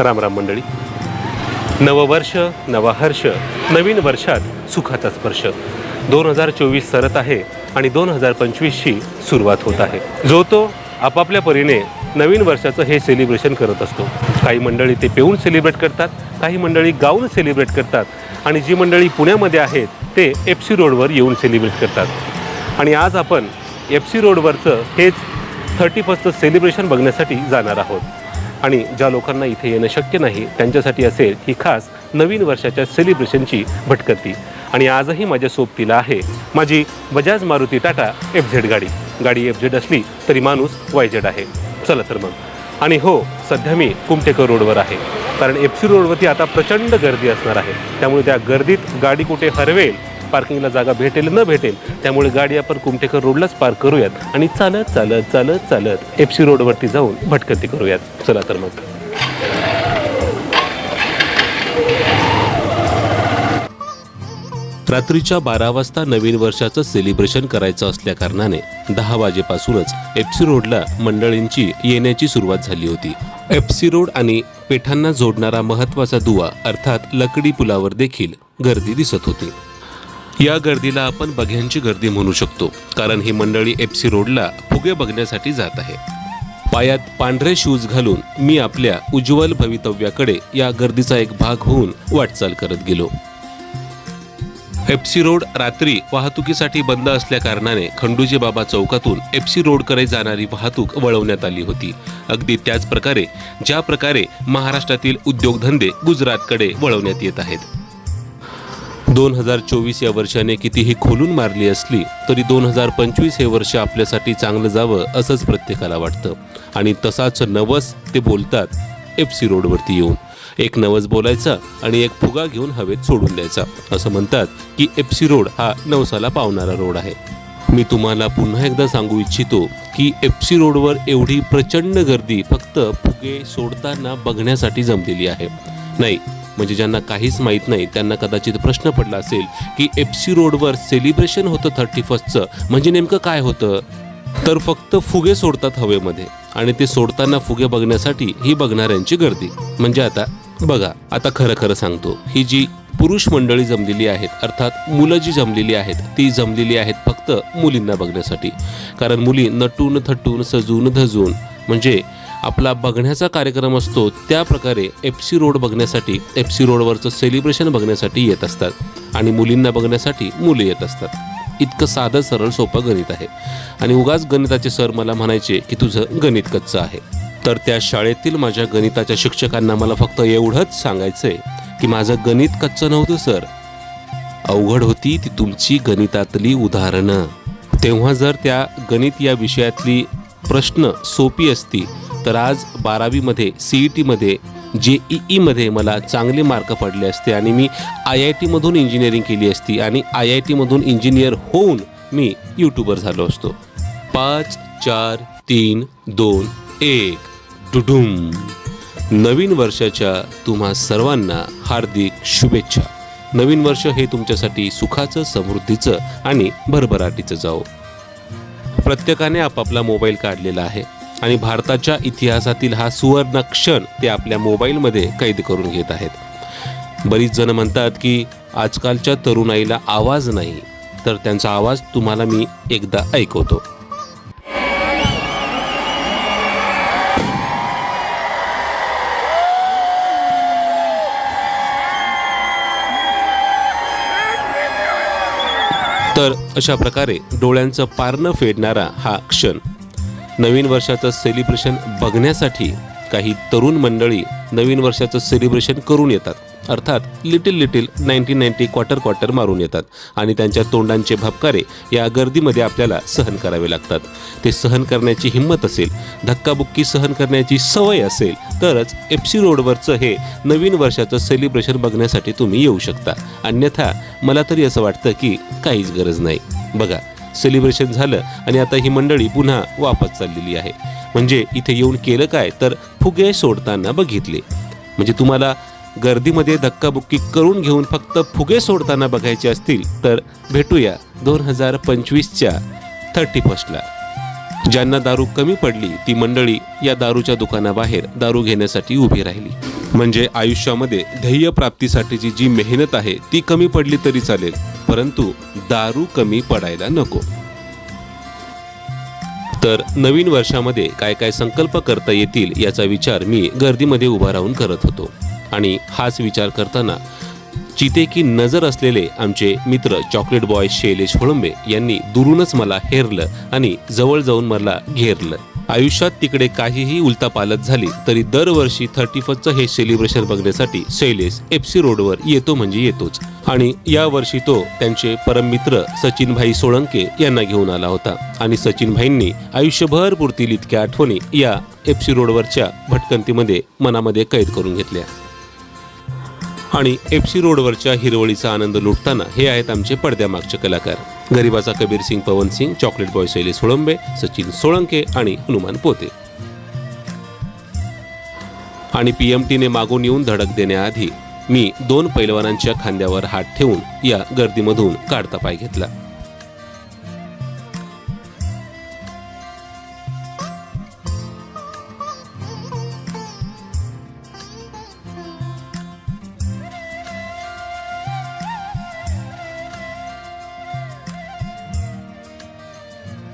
राम राम मंडळी. नववर्ष नवा हर्ष नवीन वर्षात सुखाचा स्पर्श. दोन हजार चोवीस सरत आहे आणि दोन हजार पंचवीसची सुरुवात होत आहे. जो तो आपापल्या परीने नवीन वर्षाचं हे सेलिब्रेशन करत असतो. काही मंडळी ते पेऊन सेलिब्रेट करतात काही मंडळी गाऊन सेलिब्रेट करतात आणि जी मंडळी पुण्यामध्ये आहेत ते एफ सी रोडवर येऊन सेलिब्रेट करतात. आणि आज आपण एफ सी रोडवरचं हेच थर्टी फर्स्टचं सेलिब्रेशन बघण्यासाठी जाणार आहोत. आणि ज्या लोकांना इथे येणं शक्य नाही त्यांच्यासाठी असेल ही खास नवीन वर्षाच्या सेलिब्रेशनची भटकती. आणि आजही माझ्या सोबतीला आहे माझी बजाज मारुती टाटा एफ झेड गाडी. गाडी एफ झेड असली तरी माणूस वाय झेड आहे. चला तर मग. आणि हो सध्या मी कुमटेकर रोडवर आहे. कारण एफ सी रोडवरती आता प्रचंड गर्दी असणार आहे. त्यामुळे त्या गर्दीत गाडी कुठे हरवेल पार्किंगला जागा भेटेल न भेटेल त्यामुळे गाडी आपण कुमटेकर रोडलाच पार्क करूयात. आणि चालत चालत चालत चालत एफसी रोडवरती जाऊन भटकंती करूयात. चला तर मग. रात्रीच्या बारा वाजता नवीन वर्षाचं सेलिब्रेशन करायचं असल्या कारणाने दहा वाजेपासूनच एफसी रोडला मंडळींची येण्याची सुरुवात झाली होती. एफसी रोड आणि पेठांना जोडणारा महत्त्वाचा दुवा अर्थात लकडी पुलावर देखील गर्दी दिसत होती. या गर्दीला आपण बघ्यांची गर्दी म्हणू शकतो कारण ही मंडळी एफसी रोडला फुगे बघण्यासाठी जात आहे. पायात पांढरे शूज घालून मी आपल्या उज्ज्वल भवितव्याकडे या गर्दीचा एक भाग होऊन वाटचाल करत गेलो. एफसी रोड रात्री वाहतुकीसाठी बंद असल्या कारणाने खंडूजी बाबा चौकातून एफसी रोडकडे जाणारी वाहतूक वळवण्यात आली होती. अगदी त्याच प्रकारे ज्या प्रकारे महाराष्ट्रातील उद्योगधंदे गुजरातकडे वळवण्यात येत आहेत. दोन हजार चोवीस या वर्षाने कितीही खोलून मारली असली तरी दोन हजार पंचवीस हे वर्ष आपल्यासाठी चांगलं जावं असंच प्रत्येकाला वाटतं. आणि तसाच नवस ते बोलतात एफ सी रोडवरती येऊन. एक नवस बोलायचा आणि एक फुगा घेऊन हवेत सोडून द्यायचा. असं म्हणतात की एफ सी रोड हा नवसाला पावणारा रोड आहे. मी तुम्हाला पुन्हा एकदा सांगू इच्छितो की एफ सी रोडवर एवढी प्रचंड गर्दी फक्त फुगे सोडताना बघण्यासाठी जमलेली आहे. नाही म्हणजे ज्यांना काहीच माहीत नाही त्यांना कदाचित प्रश्न पडला असेल की एफ सी रोडवर सेलिब्रेशन होतं थर्टी फर्स्टचं म्हणजे नेमकं काय होतं? तर फक्त फुगे सोडतात हवेमध्ये. आणि ते सोडताना फुगे बघण्यासाठी ही बघणाऱ्यांची गर्दी. म्हणजे आता बघा आता खरं खरं सांगतो. ही जी पुरुष मंडळी जमलेली आहेत अर्थात मुलं जी जमलेली आहेत ती जमलेली आहेत फक्त मुलींना बघण्यासाठी. कारण मुली नटून थटून सजून धजून म्हणजे आपला बघण्याचा कार्यक्रम असतो त्या प्रकारे एफ सी रोड बघण्यासाठी एफ सी रोडवरचं सेलिब्रेशन बघण्यासाठी येत असतात. आणि मुलींना बघण्यासाठी मुले येत असतात. इतकं साधं सरळ सोपं गणित आहे. आणि उगाच गणिताचे सर मला म्हणायचे की तुझं गणित कच्चं आहे. तर त्या शाळेतील माझ्या गणिताच्या शिक्षकांना मला फक्त एवढंच सांगायचं आहे की माझं गणित कच्चं नव्हतं सर. अवघड होती ती तुमची गणितातली उदाहरणं. तेव्हा जर त्या गणित या विषयातली प्रश्न सोपी असती तर आज बारावीमध्ये सी ई टीमध्ये जे ई ईमध्ये मला चांगले मार्क पडले असते आणि मी आय आय टीमधून इंजिनिअरिंग केली असती आणि आय आय टीमधून इंजिनियर होऊन मी यूट्यूबर झालो असतो. पाच चार तीन दोन एक. डुडुम. नवीन वर्षाच्या तुम्हा सर्वांना हार्दिक शुभेच्छा. नवीन वर्ष हे तुमच्यासाठी सुखाचं समृद्धीचं आणि भरभराटीचं जाओ प्रत्येकाने आपापला मोबाईल काढलेला आहे. आणि भारताच्या इतिहासातील हा सुवर्ण क्षण ते आपल्या मोबाईलमध्ये कैद करून घेत आहेत. बरीच जण म्हणतात की आजकालच्या तरुणाईला आवाज नाही तर त्यांचा आवाज तुम्हाला मी एकदा ऐकवतो. तर अशा प्रकारे डोळ्यांचं पारणं फेडणारा हा क्षण. नवीन वर्षाचं सेलिब्रेशन बघण्यासाठी काही तरुण मंडळी नवीन वर्षाचं सेलिब्रेशन करून येतात. अर्थात little little nineteen ninety quarter quarter मारून येतात आणि त्यांच्या तोंडांचे भपकारे या गर्दीमध्ये आपल्याला सहन करावे लागतात. ते सहन करण्याची हिंमत असेल धक्काबुक्की सहन करण्याची सवय असेल तरच एफ सी रोडवरचं हे नवीन वर्षाचं सेलिब्रेशन बघण्यासाठी तुम्ही येऊ शकता. अन्यथा मला तरी असं वाटतं की काहीच गरज नाही. बघा सेलिब्रेशन झालं आणि आता ही मंडळी पुन्हा वापस चाललेली आहे. म्हणजे इथे येऊन केलं काय? तर फुगे सोडताना बघितले. म्हणजे तुम्हाला गर्दीमध्ये धक्काबुक्की करून घेऊन फक्त फुगे सोडताना बघायचे असतील तर भेटूया दोन हजार पंचवीसच्या थर्टी फर्स्टला ज्यांना दारू कमी पडली ती मंडळी या दारूच्या दुकानाबाहेर दारू घेण्यासाठी उभी राहिली. म्हणजे आयुष्यामध्ये ध्येय प्राप्तीसाठीची जी मेहनत आहे ती कमी पडली तरी चालेल. परंतु दारू कमी पडायला नको. तर नवीन वर्षामध्ये काय काय संकल्प करता येतील याचा विचार मी गर्दीमध्ये उभा राहून करत होतो. आणि हाच विचार करताना चिते की नजर असलेले आमचे मित्र चॉकलेट बॉय शैलेश होळंबे यांनी दुरूनच मला हेरलं आणि जवळ जाऊन मला घेरलं. आयुष्यात तिकडे काहीही उलतापालत झाली तरी दरवर्षी थर्टी फर्स्टचं हे सेलिब्रेशन बघण्यासाठी शैलेश एफसी रोडवर येतो म्हणजे येतोच. आणि या वर्षी तो त्यांचे परममित्र सचिनभाई सोळंके यांना घेऊन आला होता. आणि सचिनभाईंनी आयुष्यभर पुरतील इतक्या आठवणी या एफसी रोडवरच्या भटकंतीमध्ये मनामध्ये कैद करून घेतल्या. आणि एफसी रोडवरच्या हिरवळीचा आनंद लुटताना हे आहेत आमचे पडद्यामागचे कलाकार. गरिबाचा कबीर सिंग पवन सिंग चॉकलेट बॉय शैली सोळंबे सचिन सोळंके आणि हनुमान पोते. आणि पीएमटीने मागून येऊन धडक देण्याआधी मी दोन पैलवानांच्या खांद्यावर हात ठेवून या गर्दीमधून काढता पाय घेतला.